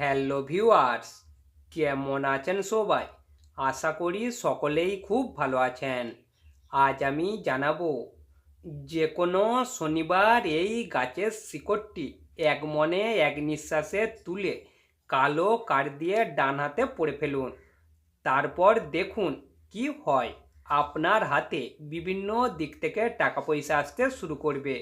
Hello viewers কেমন আছেন সবাই? আশা করি সকলেই খুব ভালো আছেন। আজ আমি জানাব যে কোনো শনিবার এই গাছের শিকড়টি এক মনে এক নিঃশ্বাসে তুলে কালো কাঠ দিয়ে ডান হাতে পড়ে ফেলুন। তারপর দেখুন কি হয়। আপনার হাতে বিভিন্ন দিক থেকে টাকা পয়সা আসতে শুরু করবে।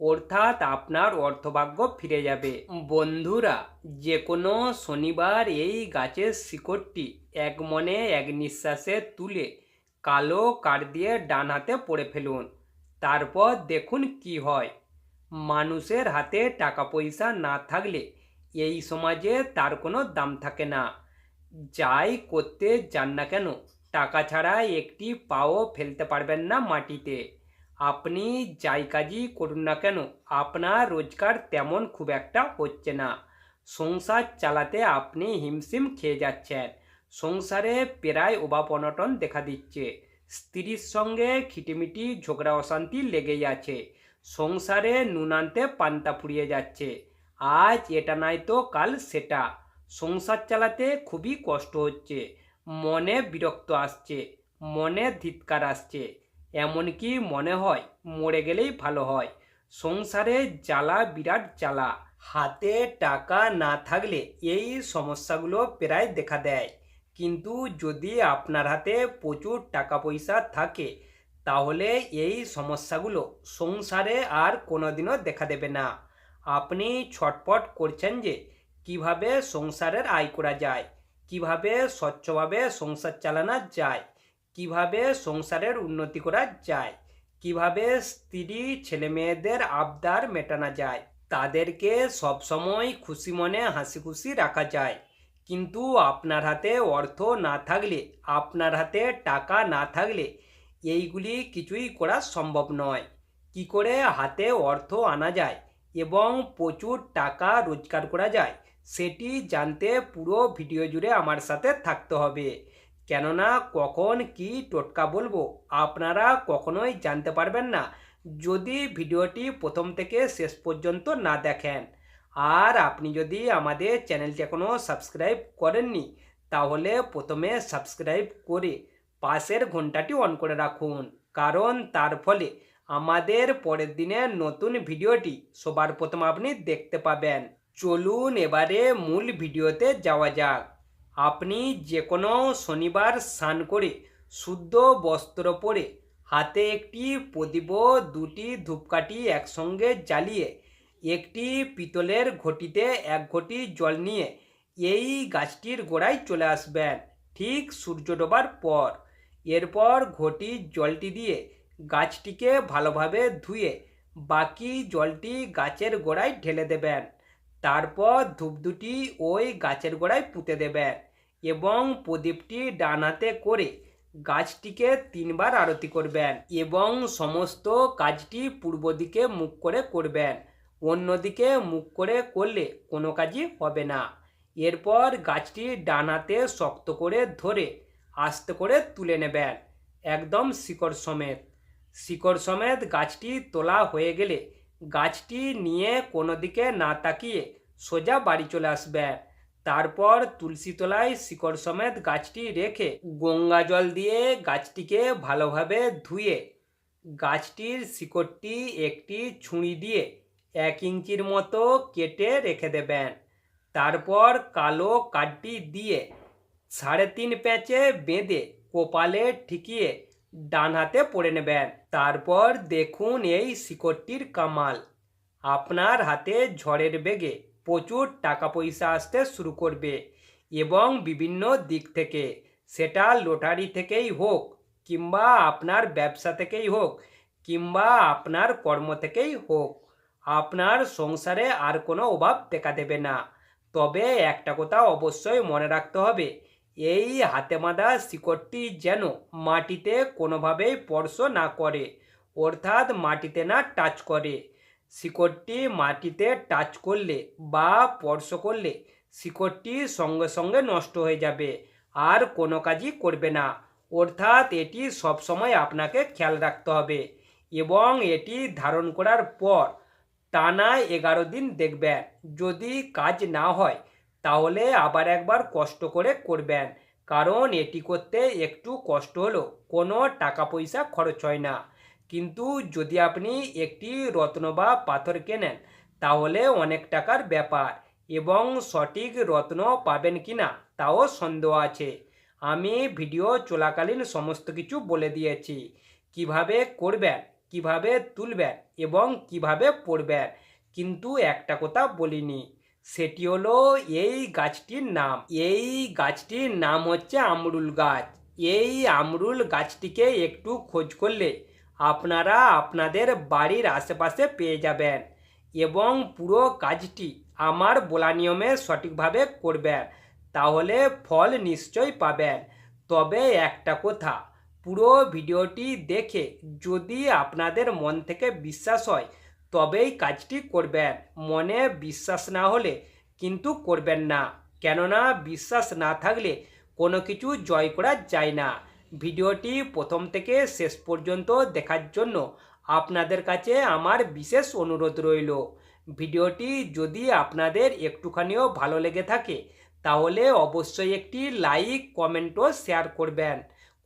অর্থাৎ আপনার অর্থভাগ্য ফিরে যাবে। বন্ধুরা যে কোনো শনিবার এই গাছের শিকড়টি এক মনে এক নিঃশ্বাসে তুলে কালো কাঠ দিয়ে ডান হাতে পড়ে ফেলুন। তারপর দেখুন কি হয়। মানুষের হাতে টাকা পয়সা না থাকলে এই সমাজে তার কোনো দাম থাকে না। যাই করতে যান না কেন, টাকা ছাড়া একটি পাও ফেলতে পারবেন না মাটিতে। আপনি যাই কাজই করুন না কেন, আপনার রোজগার তেমন খুব একটা হচ্ছে না। সংসার চালাতে আপনি হিমশিম খেয়ে যাচ্ছেন। সংসারে প্রায় অভাব অনটন দেখা দিচ্ছে। স্ত্রীর সঙ্গে খিটিমিটি, ঝগড়া, অশান্তি লেগেই আছে। সংসারে নুন পান্তা ফুরিয়ে যাচ্ছে। আজ এটা নাই তো, কাল সেটা। সংসার চালাতে খুবই কষ্ট হচ্ছে। মনে বিরক্ত আসছে। মনে ধিৎকার আসছে। এমনকি মনে হয় মরে গেলেই ভালো হয়। সংসারে জ্বালা বিরাট জ্বালা। হাতে টাকা না থাকলে এই সমস্যাগুলো প্রায় দেখা দেয়। কিন্তু যদি আপনার হাতে প্রচুর টাকা পয়সা থাকে, তাহলে এই সমস্যাগুলো সংসারে আর কোনোদিনও দেখা দেবে না। আপনি ছটপট করছেন যে কীভাবে সংসারের আয় করা যায়, কীভাবে স্বচ্ছভাবে সংসার চালানো যায় কীভাবে সংসারের উন্নতি করা যায়? কীভাবে স্ত্রী ছেলে মেয়েদের আবদার মেটানো যায়? তাদেরকে সবসময় খুশি মনে হাসি খুশি রাখা যায়। কিন্তু আপনার হাতে অর্থ না থাকলে, আপনার হাতে টাকা না থাকলে এইগুলি কিছুই করা সম্ভব নয়। কি করে হাতে অর্থ আনা যায় এবং প্রচুর টাকা রোজগার করা যায়, সেটি জানতে পুরো ভিডিও জুড়ে আমার সাথে থাকতে হবে। কেননা কখন কি টোটকা বলব আপনারা কখনোই জানতে পারবেন না। যদি ভিডিওটি প্রথম থেকে শেষ পর্যন্ত না দেখেন আর আপনি যদি আমাদের চ্যানেলটি এখনও সাবস্ক্রাইব করেননি, তাহলে প্রথমে সাবস্ক্রাইব করে পাশের ঘন্টাটি অন করে রাখুন। কারণ তার ফলে আমাদের পরের দিনের নতুন ভিডিওটি সবার প্রথম আপনি দেখতে পাবেন। চলুন এবারে মূল ভিডিওতে যাওয়া যাক। আপনি যে কোনো শনিবার স্নান করে শুদ্ধ বস্ত্র পরে হাতে একটি প্রদীপ দুটি ধূপকাঠি একসঙ্গে জ্বালিয়ে একটি পিতলের ঘটিতে এক ঘটি জল নিয়ে এই গাছটির গোড়ায় চলে আসবেন। ঠিক সূর্য ডোবার পর। এরপর ঘটির জলটি দিয়ে গাছটিকে ভালোভাবে ধুয়ে বাকি জলটি গাছের গোড়ায় ঢেলে দেবেন। তারপর ধূপ দুটি ওই গাছের গোড়ায় পুঁতে দেবেন। এবং প্রদীপটি ডানাতে করে গাছটিকে তিনবার আরতি করবেন এবং সমস্ত কাজটি পূর্ব দিকে মুখ করে করবেন অন্যদিকে মুখ করে করলে কোনো কাজই হবে না। এরপর গাছটি ডানাতে শক্ত করে ধরে আস্তে করে তুলে নেবেন, একদম শিকড় সমেত। শিকড় সমেত গাছটি তোলা হয়ে গেলে গাছটি নিয়ে কোনো দিকে না তাকিয়ে সোজা বাড়ি চলে আসবেন। তারপর তুলসী তলায় শিকড় সমেত গাছটি রেখে গঙ্গা জল দিয়ে গাছটিকে ভালোভাবে ধুয়ে গাছটির শিকড়টি একটি ছুরি দিয়ে এক ইঞ্চির মতো কেটে রেখে দেবেন। তারপর কালো কাঠটি দিয়ে সাড়ে তিন প্যাঁচে বেঁধে কপালে ঠিকিয়ে ডান হাতে পড়ে নেবেন। তারপর দেখুন এই শিকড়টির কামাল। আপনার হাতে ঝড়ের বেগে প্রচুর টাকা পয়সা আসতে শুরু করবে এবং বিভিন্ন দিক থেকে, সেটা লটারি থেকেই হোক কিংবা আপনার ব্যবসা থেকেই হোক কিংবা আপনার কর্ম থেকেই হোক, আপনার সংসারে আর কোনো অভাব দেখা দেবে না। তবে একটা কথা অবশ্যই মনে রাখতে হবে, এই হাতে বাঁধা শিকড়টি যেন মাটিতে কোনোভাবেই স্পর্শ না করে, অর্থাৎ মাটিতে না টাচ করে। শিকড়টি মাটিতে টাচ করলে বা স্পর্শ করলে শিকড়টি সঙ্গে সঙ্গে নষ্ট হয়ে যাবে। আর কোনো কাজই করবে না। অর্থাৎ এটি সবসময় আপনাকে খেয়াল রাখতে হবে এবং এটি ধারণ করার পর টানা এগারো দিন দেখবেন। যদি কাজ না হয়, তাহলে আবার একবার কষ্ট করে করবেন। কারণ এটি করতে একটু কষ্ট হলো কোনো টাকা পয়সা খরচ হয় না। কিন্তু যদি আপনি একটি রত্ন বা পাথর কেনেন, তাহলে অনেক টাকার ব্যাপার। এবং সঠিক রত্ন পাবেন কি না তাও সন্দেহ আছে। আমি ভিডিও চলাকালীন সমস্ত কিছু বলে দিয়েছি। কীভাবে করবেন, কীভাবে তুলবেন এবং কীভাবে পড়বেন কিন্তু একটা কথা বলিনি। সেটি হলো এই গাছটির নাম। এই গাছটির নাম হচ্ছে আমরুল গাছ। এই আমরুল গাছটিকে একটু খোঁজ করলে আপনারা আপনাদের বাড়ির আশেপাশে পেয়ে যাবেন এবং পুরো কাজটি আমার বলা নিয়মে সঠিকভাবে করবেন, তাহলে ফল নিশ্চয় পাবেন। তবে একটা কথা, পুরো ভিডিওটি দেখে যদি আপনাদের মন থেকে বিশ্বাস হয়, তবেই কাজটি করবেন। মনে বিশ্বাস না হলে কিন্তু করবেন না। কেননা, বিশ্বাস না থাকলে কোনো কিছু জয় করা যায় না। ভিডিওটি প্রথম থেকে শেষ পর্যন্ত দেখার জন্য আপনাদের কাছে আমার বিশেষ অনুরোধ রইল। ভিডিওটি যদি আপনাদের একটুখানিও ভালো লেগে থাকে, তাহলে অবশ্যই একটি লাইক, কমেন্টও শেয়ার করবেন।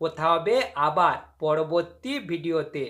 কথা হবে আবার পরবর্তী ভিডিওতে।